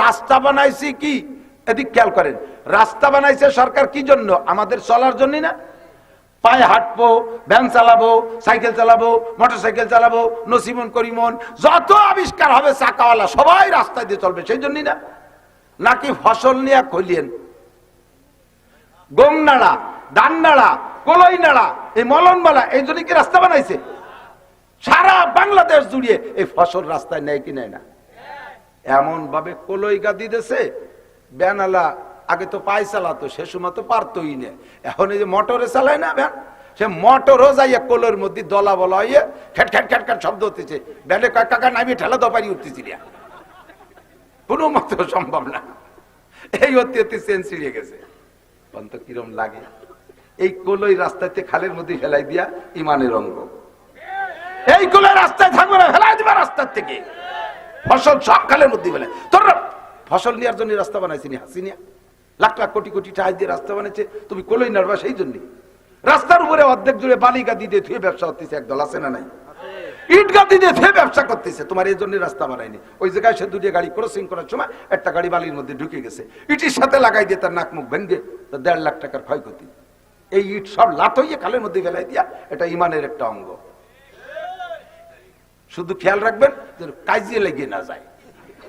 রাস্তা বানাইছি কি? এদিক খেয়াল করেন, রাস্তা বানাইছে সরকার কি জন্য? আমাদের চলার জন্য না? পায়ে হাঁটবো, ভ্যান চালাবো, সাইকেল চালাবো মোটর সাইকেল চালাবো, নসিমন, করিমন, যত আবিষ্কার হবে চাকাওয়ালা সবাই রাস্তায় দিয়ে চলবে, সেই জন্যই না? নাকি ফসল নিয়ে কইলেন? গম নাড়া ধান নাড়া কলই নাড়া এই মলনমালা এই জন্য কি রাস্তা বানাইছে? সারা বাংলাদেশ জুড়িয়ে এই ফসল রাস্তায় নেয় কি নেয় না? এমন ভাবে কলই গাদি দেছে ব্যানালা আগে তো পায়ে চালাতো, সে সময় তো পারতই না। এখন এই যে মোটরে চালায় না ভ্যান, সে মোটরও যাইয়া কোলের মধ্যে দলা বলা হইয়ে খ্যাট খ্যাট খ্যাট খ্যাট শব্দ হতেছে। ব্যানে কয়েক কাকা নামি ঠেলা দপারি উঠতেছি না। কোনো মতো সম্ভব না। এই হতে হতে চেন ছিঁড়ে গেছে। অন্ত কিরম লাগে। এই কোলই রাস্তাতে খালের মধ্যে ফেলাই দিয়া ইমানের অঙ্গ। এই কোলে রাস্তায় থাকবে না, ফেলাই দিবা রাস্তার থেকে। ফসল সব মধ্যে ফেলে তোর ফসল নেওয়ার জন্য রাস্তা বানাইছি নি হাসিনিয়া লাখ লাখ কোটি কোটি টাকা দিয়ে রাস্তা বানাইছে তুমি কোলই নাড়বা সেই জন্যই রাস্তার উপরে অর্ধেক জুড়ে বালি গাদি দিয়ে থুয়ে ব্যবসা হতেছে একদল, আছে না নাই? ইট গাদি দিয়ে থুয়ে ব্যবসা করতেছে, তোমার এই জন্য রাস্তা বানায়নি। ওই জায়গায় সে দুটি গাড়ি ক্রসিং করার সময় একটা গাড়ি বালির মধ্যে ঢুকে গেছে। ইটির সাথে লাগাই দিয়ে তার নাক মুখ তার দেড় লাখ টাকার ক্ষয়ক্ষতি। এই ইট সব লাত হইয়ে খালের মধ্যে ফেলাই দিয়া, এটা ইমানের একটা অঙ্গ। শুধু খেয়াল রাখবেন কাজে লেগে না যায়।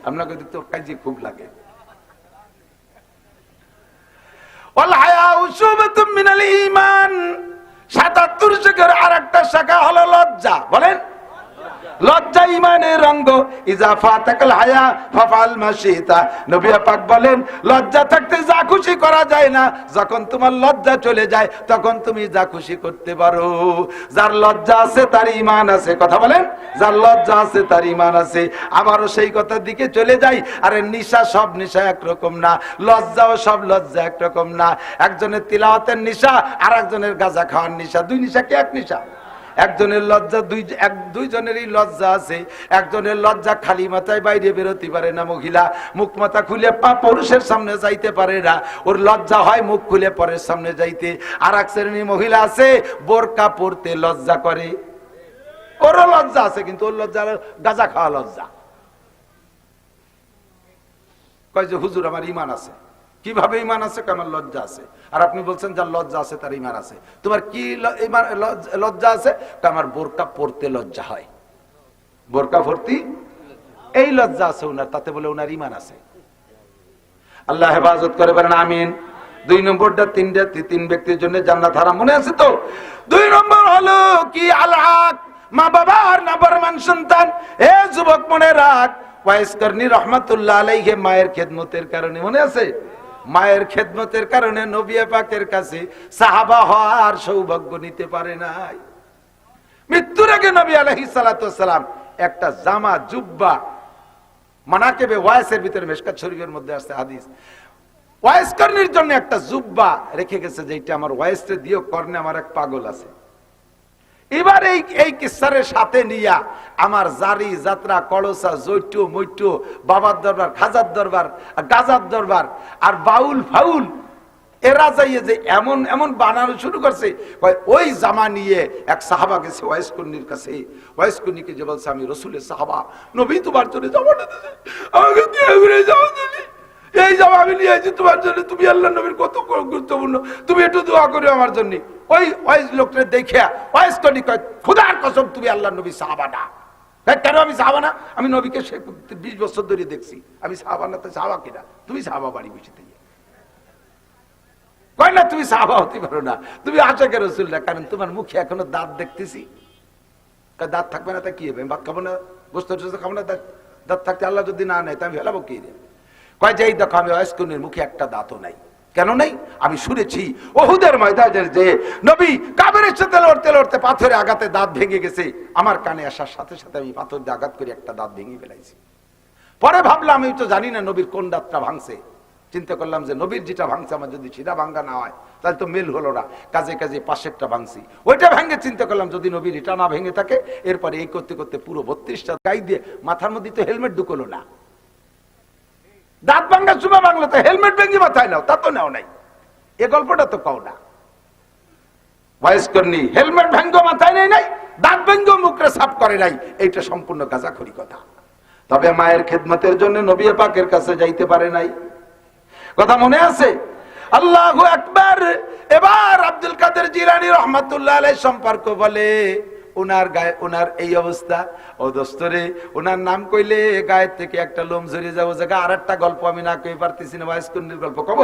আপনাকে তো কাজে খুব লাগে। আর একটা শাখা হলো লজ্জা। বলেন লজ্জা ইমানের রঙ্গ। ইজাফা তাকাল হায়া, ফাফাল মাসিতা নবী পাক বলেন, লজ্জা থাকতে যা খুশি করা যায় না। যখন তোমার লজ্জা চলে যায়, তখন তুমি যা খুশি করতে পারো। যার লজ্জা আছে, তার ইমান আছে। কথা বলেন? যার লজ্জা আছে, তার ইমান আছে। আমারও সেই কথার দিকে চলে যাই। আরে নিশা সব নিশা একরকম না। লজ্জাও সব লজ্জা একরকম না। একজনের তিলাওয়াতের নিশা আর একজনের গাঁজা খাওয়ার নিশা। দুই নিশা কি এক নিশা? একজনের লজ্জা, দুই, এক, দুইজনেরই লজ্জা আছে। একজনের লজ্জা খালি মাথায় বাইরে বেরোতে পারে না মহিলা। মুখ মাথা খুলে পা পুরুষের সামনে যাইতে পারে না। ওর লজ্জা হয় মুখ খুলে পরের সামনে যাইতে। আর এক শ্রেণি মহিলা আছে, বোরকা পরতে লজ্জা করে। ওরও লজ্জা আছে, কিন্তু ওর লজ্জা গাঁজা খাওয়া লজ্জা। কয় যে, হুজুর, আমার ইমান আছে। কীভাবে ইমান আছে? আমার লজ্জা আছে? আর আপনি বলছেন যার লজ্জা আছে তার ইমান আছে। তোমার কি লজ্জা আছে? আমার বোরকা পড়তে লজ্জা হয়। বোরকা ভর্তি? এই লজ্জা আছে উনার, তাতে বলে উনার ইমান আছে। আল্লাহ হেফাজত করে বলেন, আমিন। দুই নম্বরটা, তিনটা তিন ব্যক্তির জন্য জান্নাত হারাম। মনে আছে তো? দুই নম্বর হলো কি আল্লাহ মা বাবার নাবরমান সন্তান। এ যুবক মনে রাখ ওয়াইস করনি রহমাতুল্লাহ আলাইহে মায়ের খেদমতের কারণে। মনে আছে? মায়ের খেদমতের কারণে নবিয়া পাকের কাছে সাহাবা হওয়ার সৌভাগ্য নিতে পারে নাই। মৃত্যুর আগে নবী আলহি সালাম একটা জামা, জুব্বা, মানাকেবে ওয়াইসের ভিতরে মেশকাত শরীফের মধ্যে আসছে হাদিস। ওয়াইস কর্নির জন্য একটা জুব্বা রেখে গেছে যেটা আমার ওয়াইসে দিও কর্নে আমার এক পাগল আছে। এবার এই এই কিসারের সাথে নিয়া আমার জারি, যাত্রা কড়সা জৈটু, মৈটু, বাবার দরবার, খাজার দরবার, গাজার দরবার আর বাউল ফাউল, এরা যাইয়ে যে এমন এমন বানানো শুরু করছে। ওই জামা নিয়ে এক সাহাবা গেছে ওয়াইসকন্নির কাছে। ওয়াইসকন্নিকে যে বলছে, আমি রসুলের সাহাবা, নবী তোমার জন্য দিছে আমাকে এই জামা আমি নিয়ে তোমার জন্য, তুমি আল্লাহ নবীর কত গুরুত্বপূর্ণ। তুমি একটু দোয়া করো আমার জন্য। ওই ওই লোকটা দেখে ওয়াইস কনি কয় খুদার কসম তুমি আল্লাহ নবী সাহাবা না হ্যাঁ, কেন আমি সাহাবা না আমি নবীকে সে বিশ বছর ধরে দেখছি। আমি সাহাবা না তো সাহাবা কিনা? তুমি সাহাবা বাড়ি বসে থেকে। কয় না তুমি সাহাবা হতে পারো না। তুমি আশাকে রসুল না। কারণ তোমার মুখে এখনও দাঁত দেখতেছি। দাঁত থাকবে না তা কি হবে? ভাত খাব না টোস্ত খাব না দাঁত দাঁত থাকতে আল্লাহ যদি না নেয় তা আমি ফেলাবো কি রে? কয় যে এই দেখো আমি অয়স্কনের মুখে একটা দাঁতও নাই। কেন নাই? আমি শুনেছি ওহুদের ময়দানের যে নবী কাবেরের সাথে লড়তে লড়তে পাথরে আঘাতে দাঁত ভেঙে গেছে, আমার কানে আসার সাথে সাথে আমি পাথর দিয়ে আঘাত করে একটা দাঁত ভেঙে ফেলাইছি। পরে ভাবলাম আমি তো জানি না নবীর কোন দাঁতটা ভাঙছে। চিন্তা করলাম যে নবীর যেটা ভাঙছে, আমার যদি সিধা ভাঙ্গা না হয়, তাহলে তো মেল হলো না, কাজে কাজে পাশেরটা ভাঙছি। ওইটা ভেঙে চিন্তা করলাম, যদি নবীর এটা না ভেঙে থাকে, এরপরে এই করতে করতে পুরো বত্রিশটা গাই দিয়ে মাথার মধ্যে তো হেলমেট ঢুকলো না। দাঁত ভাঙ্গার সময় বাংলা তো হেলমেট ভেঙে মাথায় নাও, তা তো নেও নাই। এ গল্পটা তো কও না। ভয়েস করনি হেলমেট ভেঙ্গ মাথায় নেই নাই, দাঁত ভেঙ্গ মুখরে সাফ করে নাই, এইটা সম্পূর্ণ গাজাখড়ি কথা। তবে মায়ের খেদমতের জন্য নবী পাকের কাছে যাইতে পারে নাই। কথা মনে আছে? আল্লাহ একবার এবার আব্দুল কাদের জিলানি রহমাতুল্লাহ সম্পর্ক বলে ওনার গায়ে ওনার এই অবস্থা। ও দোস্তরে ওনার নাম কইলে গায়ের থেকে একটা লোম ঝরিয়ে যাব। জায়গা আর একটা গল্প আমি না কই পারতেছি না বয়স্কন্যের গল্প। কব।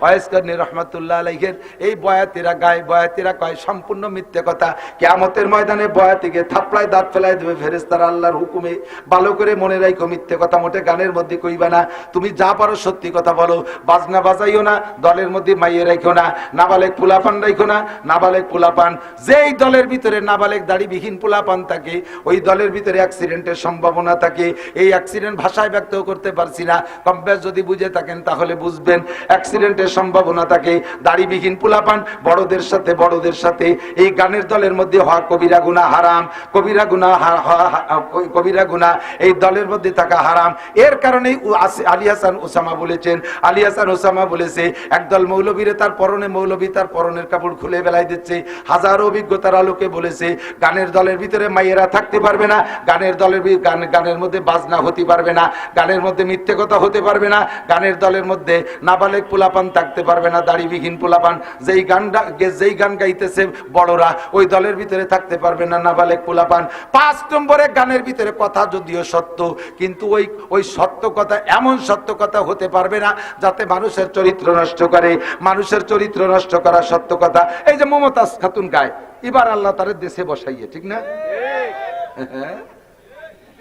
ওয়াইসকর্ণী রহমাতুল্লাহ আলাইহের, এই বয়াতিরা গায়ে বয়াতিরা কয়, সম্পূর্ণ মিথ্যে কথা। কেয়ামতের ময়দানে বয়াতিকে থাপড়ায় দাঁত ফেলাই দেবে ফেরেস্তার আল্লাহর হুকুমে। ভালো করে মনে রাখো মিথ্যে কথা মোটে গানের মধ্যে কইবা না। তুমি যা পারো সত্যি কথা বলো। বাজনা বাজাইও না, দলের মধ্যে মাইয়ে রাখো না। নাবালেক পোলাপান রাখো না, নাবালেক পোলাপান। যেই দলের ভিতরে নাবালেক দাড়িবিহীন পোলাপান থাকে, ওই দলের ভিতরে অ্যাক্সিডেন্টের সম্ভাবনা থাকে। এই অ্যাক্সিডেন্ট ভাষায় ব্যক্ত করতে পারছি না। কম্পেস যদি বুঝে থাকেন, তাহলে বুঝবেন। অ্যাক্সিডেন্টের সম্ভাবনা থাকে দাড়িবিহীন পোলাপান, বড়দের সাথে বড়দের সাথে। এই গানের দলের মধ্যে হওয়া কবিরা গুনা হারাম, কবিরা হা- কবিরা গুনা এই দলের মধ্যে থাকা হারাম। এর কারণেই আলী হাসান ওসামা বলেছেন, আলী হাসান ওসামা বলেছে, একদল মৌলবীরে তার পরনে মৌলবী তার পরনের কাপড় খুলে বেলায় দিচ্ছে। হাজারো অভিজ্ঞতার আলোকে বলেছে, গানের দলের ভিতরে মাইয়েরা থাকতে পারবে না, গানের দলের গান, গানের মধ্যে বাজনা হতে পারবে না, গানের মধ্যে মিথ্যে কথা হতে পারবে না, গানের দলের মধ্যে নাবালেক পোলাপান থাকতে পারবে না দাড়িবিহীন পোলাপান। যেই গানটা গে- যেই গান গাইতেছে বড়রা ওই দলের ভিতরে থাকতে পারবে না নাবালেক পোলাপান। পাঁচ নম্বরে গানের ভিতরে কথা যদিও সত্য কিন্তু ওই ওই সত্য কথা এমন সত্য কথা হতে পারবে না যাতে মানুষের চরিত্র নষ্ট করে। মানুষের চরিত্র নষ্ট করা সত্য কথা। এই যে মমতাজ খাতুন গায় এবার আল্লাহ তার দেশে বসাইয়ে ঠিক না? হ্যাঁ।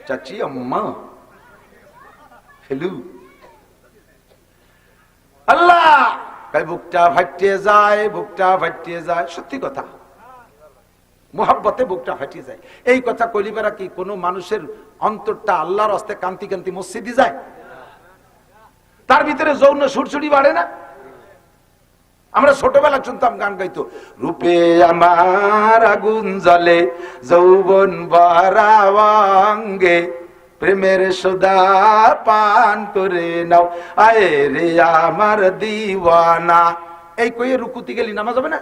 চাচি আম্মা হ্যালো আল্লাহ! বুকটা ফাটিয়ে যায়, বুকটা ফাটিয়ে যায়। সত্যি কথা। মোহাব্বতে বুকটা ফাটিয়ে যায়। এই কথা কলিবেরা কি কোনো মানুষের অন্তরটা আল্লাহর হস্তে কান্তি কান্তি মসজিদে যায়? তার ভিতরে যৌন সুরসুরি বাড়ে না? আমরা ছোটবেলা শুনতাম গান গাইতো, রূপে আমার আগুন জ্বলে, যৌবন বারাঙ্গে প্রেমের সুদা পান করে নাও। আয় রে আমার দিওয়ানা। এই কইয়ে রুকুতি গেলি নামাজ হবে না?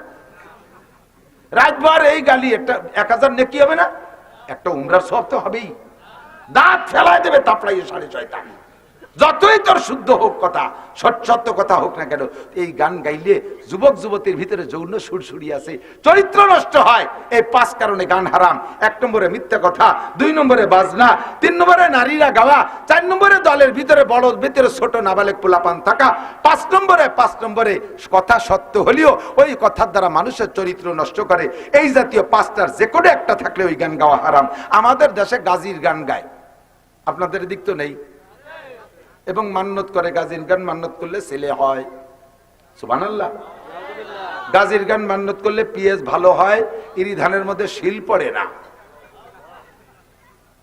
রাতভর এই গালি একটা, এক হাজার নেকি হবে না? একটা উমরার সব তো হবেই। দাঁত ফেলায় দেবে, তাপড়াইয়ে সাড়ে ছয় ছয়টা। যতই তোর শুদ্ধ হোক কথা সত্য কথা হোক না কেন, এই গান গাইলে যুবক যুবতীর ভিতরে যৌন সুরসুরি আছে, চরিত্র নষ্ট হয়, এই পাঁচ কারণে গান হারাম। এক নম্বরে মিথ্যা কথা, দুই নম্বরে বাজনা, তিন নম্বরে নারীরা গাওয়া, চার নম্বরে দলের ভিতরে বড়, ভিতরে ছোট নাবালেক পোলাপান থাকা, পাঁচ নম্বরে পাঁচ নম্বরে কথা সত্য হলেও ওই কথার দ্বারা মানুষের চরিত্র নষ্ট করে। এই জাতীয় পাঁচটার যে কোনো একটা থাকলে ওই গান গাওয়া হারাম। আমাদের দেশে গাজীর গান গায়। আপনাদের দিক তো নেই। এবং মান্নত করে, গাজীর গান মান্নত করলে ছেলে হয়। সুবান আল্লাহ গাজীর গান মান্নত করলে পিএস ভালো হয় ইরি ধানের মধ্যে শিল পড়ে না।